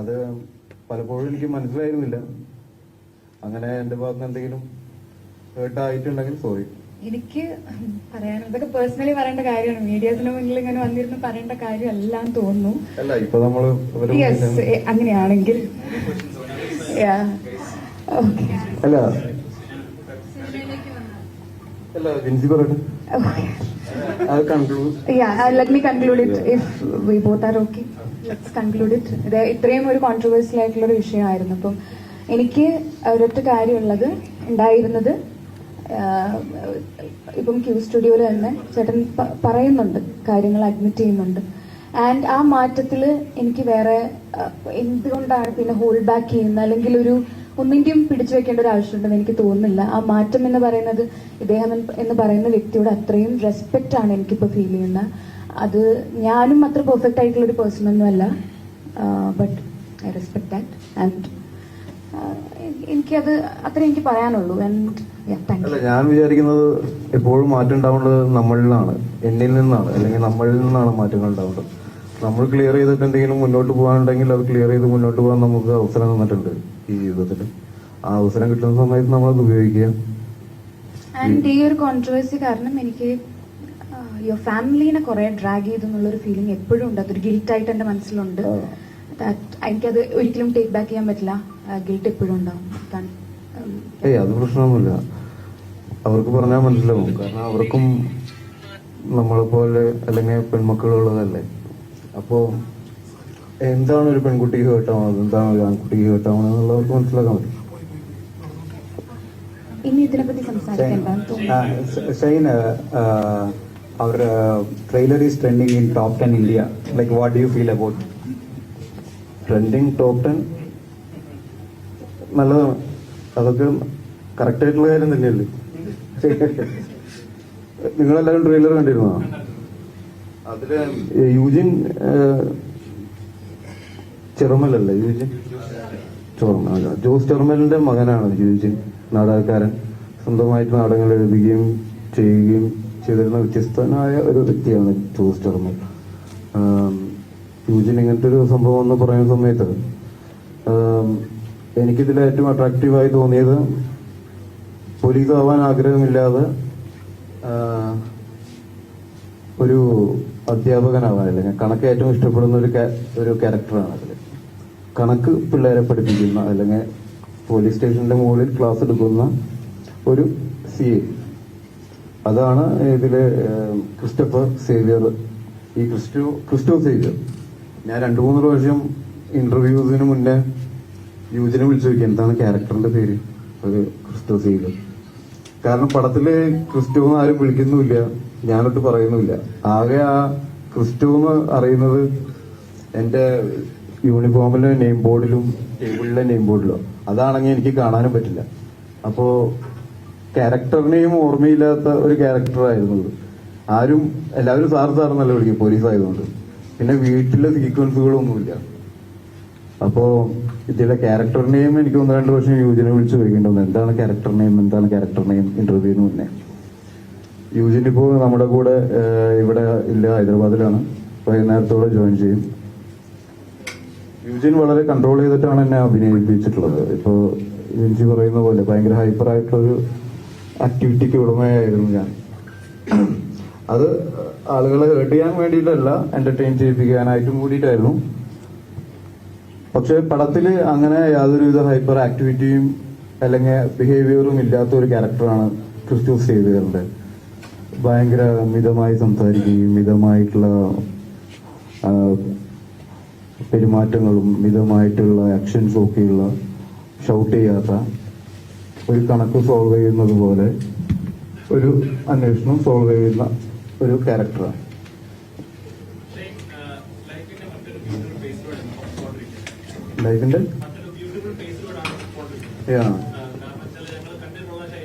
അത് പലപ്പോഴും എനിക്ക് മനസ്സിലായിരുന്നില്ല. അങ്ങനെ എന്റെ ഭാഗത്ത് എന്തെങ്കിലും ഹേർട്ടായിട്ടുണ്ടെങ്കിൽ സോറി എനിക്ക് പറയാനുള്ളത് ഇതൊക്കെ പേഴ്സണലി പറയേണ്ട കാര്യമാണ്. മീഡിയത്തിന് മുന്നിൽ ഇങ്ങനെ വന്നിരുന്ന് പറയേണ്ട കാര്യമല്ല എന്ന് തോന്നുന്നു. അല്ല ഇപ്പൊ നമ്മൾ അങ്ങനെയാണെങ്കിൽ. ഓക്കെ അല്ല. അല്ല ജിൻസി പറയട്ടെ. അത് conclude. Yeah, uh, let me conclude it yeah. if we both are okay. Let's conclude it. ഇത് ഇത്രയും ഒരു കോൺട്രവേഴ്സ്യൽ ആയിട്ടുള്ള ഒരു വിഷയമായിരുന്നു അപ്പം എനിക്ക് ഒരൊറ്റ കാര്യമുള്ളത് ഉണ്ടായിരുന്നത് ഇപ്പം ക്യൂ സ്റ്റുഡിയോയിൽ തന്നെ ചേട്ടൻ പറയുന്നുണ്ട് കാര്യങ്ങൾ അഡ്മിറ്റ് ചെയ്യുന്നുണ്ട് ആൻഡ് ആ മാറ്റത്തിൽ എനിക്ക് വേറെ എന്തുകൊണ്ടാണ് പിന്നെ ഹോൾഡ് ബാക്ക് ചെയ്യുന്നത് അല്ലെങ്കിൽ ഒരു ഒന്നിന്റെയും പിടിച്ചു വെക്കേണ്ട ഒരു ആവശ്യമുണ്ടെന്ന് എനിക്ക് തോന്നുന്നില്ല. ആ മാറ്റം എന്ന് പറയുന്നത് ഇദ്ദേഹം എന്ന് പറയുന്ന വ്യക്തിയോട് അത്രയും റെസ്പെക്റ്റ് ആണ് എനിക്കിപ്പോൾ ഫീൽ ചെയ്യുന്നത് അത് ഞാനും അത്ര പെർഫെക്റ്റ് ആയിട്ടുള്ള ഒരു പേഴ്സൺ ഒന്നുമല്ല but I respect that and എനിക്കത് അത്ര എനിക്ക് പറയാനുള്ളൂ. അല്ല ഞാൻ വിചാരിക്കുന്നത് എപ്പോഴും മാറ്റം ഉണ്ടാവേണ്ടത് നമ്മളിലാണ്. എന്നിൽ നിന്നാണ്. അല്ലെങ്കിൽ നമ്മളിൽ നിന്നാണ് മാറ്റങ്ങൾ ഉണ്ടാവേണ്ടത്. നമ്മൾ ക്ലിയർ ചെയ്തിട്ട് എന്തെങ്കിലും മുന്നോട്ട് പോകാനുണ്ടെങ്കിൽ അത് ക്ലിയർ ചെയ്ത് മുന്നോട്ട് പോകാൻ നമുക്ക് അവസരം തന്നിട്ടുണ്ട് ഈ ജീവിതത്തിൽ. ആ അവസരം കിട്ടുന്ന സമയത്ത് നമ്മൾ ഉപയോഗിക്കുക. ആൻഡ് ഈ ഒരു കോൺട്രവേഴ്സി കാരണം എനിക്ക് യുവർ ഫാമിലിനെ കുറെ ഡ്രാഗ് ചെയ്തു എന്നുള്ളൊരു ഫീലിംഗ് എപ്പോഴും ഉണ്ട്. അതൊരു ഗിൽറ്റ് ആയിട്ട് എന്റെ മനസ്സിലുണ്ട് എനിക്കത് ഒരിക്കലും ടേക്ക് ബാക്ക് ചെയ്യാൻ പറ്റില്ല. ഗിൽറ്റ് എപ്പോഴും ഉണ്ടാവും. ഏയ് അത് പ്രശ്നമൊന്നുമില്ല. അവർക്ക് പറഞ്ഞാൽ മനസ്സിലാവും. കാരണം അവർക്കും നമ്മളെ പോലെ അല്ലെങ്കിൽ പെൺമക്കളുള്ളതല്ലേ? അപ്പോ എന്താണ് ഒരു പെൺകുട്ടിക്ക് കേട്ടാവുന്നത് എന്താണ് ഒരു ആൺകുട്ടിക്ക് കേട്ടാവുന്നത് എന്നുള്ളവർക്ക് മനസ്സിലാക്കാൻ പറ്റും. ഇനി അവർ trailer is trending in uh, ten India like what is trending in top 10 India. Like, what do you feel trending top ten നല്ലതാണ്. അതൊക്കെ കറക്റ്റ് ആയിട്ടുള്ള കാര്യം തന്നെയല്ലേ? നിങ്ങളെല്ലാവരും ട്രെയിലർ കണ്ടിരുന്നോ? യൂജിൻ ചെറുമലല്ലേ യൂജിൻ? ജോസ് ചെറുമലിന്റെ മകനാണ് യൂജിൻ നാടകക്കാരൻ. സ്വന്തമായിട്ട് നാടകങ്ങൾ എഴുതുകയും ചെയ്യുകയും ചെയ്തിരുന്ന വ്യത്യസ്തനായ ഒരു വ്യക്തിയാണ് ജോസ് ചെറുമൽ. യൂജിൻ ഇങ്ങനത്തെ ഒരു സംഭവം എന്ന് പറയുന്ന സമയത്ത് എനിക്കിതിൽ ഏറ്റവും അട്രാക്റ്റീവായി തോന്നിയത് പോലീസ് ആവാൻ ആഗ്രഹമില്ലാതെ ഒരു അധ്യാപകനാവാൻ ഞാൻ കണക്ക് ഏറ്റവും ഇഷ്ടപ്പെടുന്ന ഒരു ഒരു ക്യാരക്ടറാണ് അതിൽ കണക്ക് പിള്ളേരെ പഠിപ്പിക്കുന്ന അല്ലെങ്കിൽ പോലീസ് സ്റ്റേഷന്റെ മുകളിൽ ക്ലാസ് എടുക്കുന്ന ഒരു സി എ അതാണ് ഇതിലെ ക്രിസ്റ്റഫർ സേവിയർ. ഈ ക്രിസ്റ്റോ ക്രിസ്റ്റോ സേവിയർ. ഞാൻ രണ്ടു മൂന്ന് പ്രാവശ്യം ഇന്റർവ്യൂസിന് മുന്നേ യൂജിനെ വിളിച്ചു നോക്കി. എന്താണ് ക്യാരക്ടറിന്റെ പേര്? ഒരു ക്രിസ്റ്റോ സേവിയർ. കാരണം പടത്തിൽ ക്രിസ്റ്റോ എന്ന് ആരും വിളിക്കുന്നുമില്ല. ഞാനൊട്ട് പറയുന്നുമില്ല. ആകെ ആ ക്രിസ്റ്റോ എന്ന് അറിയുന്നത് എന്റെ യൂണിഫോമിലെ നെയിം ബോർഡിലും ടേബിളിലെ നെയിം ബോർഡിലും. അതാണെങ്കിൽ എനിക്ക് കാണാനും പറ്റില്ല. അപ്പോ ക്യാരക്ടറിനെയും ഓർമ്മയില്ലാത്ത ഒരു ക്യാരക്ടറായിരുന്നു ആരും എല്ലാവരും സാർ സാർ എന്നല്ല വിളിക്കും പോലീസ് ആയതുകൊണ്ട് പിന്നെ വീട്ടിലെ സീക്വൻസുകളൊന്നുമില്ല. അപ്പോ ഇതിലെ ക്യാരക്ടർ നെയിം എനിക്ക് ഒന്ന് രണ്ട് വർഷം യൂജിനെ വിളിച്ച് ചോദിക്കേണ്ടത് എന്താണ് ക്യാരക്ടർ നെയിം എന്താണ് ക്യാരക്ടർ നെയിം ഇന്റർവ്യൂവിന് മുന്നേ. യൂജിൻ ഇപ്പോൾ നമ്മുടെ കൂടെ ഇവിടെ ഇല്ല ഹൈദരാബാദിലാണ്. വൈകുന്നേരത്തോടെ ജോയിൻ ചെയ്യും. യൂജിൻ വളരെ കൺട്രോൾ ചെയ്തിട്ടാണ് എന്നെ അഭിനയിപ്പിച്ചിട്ടുള്ളത്. ഇപ്പോ ജിൻസി പറയുന്ന പോലെ ഭയങ്കര ഹൈപ്പർ ആയിട്ടുള്ളൊരു ആക്ടിവിറ്റിക്ക് ഉടമയായിരുന്നു ഞാൻ. അത് ആളുകളെ ഹേർട്ട് ചെയ്യാൻ വേണ്ടിയിട്ടല്ല എന്റർടൈൻ ചെയ്യിപ്പിക്കാനായിട്ടും കൂടിയിട്ടായിരുന്നു. പക്ഷെ പടത്തിൽ അങ്ങനെ യാതൊരുവിധ ഹൈപ്പർ ആക്ടിവിറ്റിയും അല്ലെങ്കിൽ ബിഹേവിയറും ഇല്ലാത്ത ഒരു ക്യാരക്ടറാണ് ക്രിസ്റ്റോ സേവിയറിന്റെ ഭയങ്കര മിതമായി സംസാരിക്കുകയും മിതമായിട്ടുള്ള പെരുമാറ്റങ്ങളും മിതമായിട്ടുള്ള ആക്ഷൻസും ഒക്കെയുള്ള ഷൗട്ട് ചെയ്യാത്ത ഒരു കണക്ക് സോൾവ് ചെയ്യുന്നത് പോലെ ഒരു അന്വേഷണം സോൾവ് ചെയ്യുന്ന ഒരു ക്യാരക്ടറാണ് ലൈഫിന്റെ യാ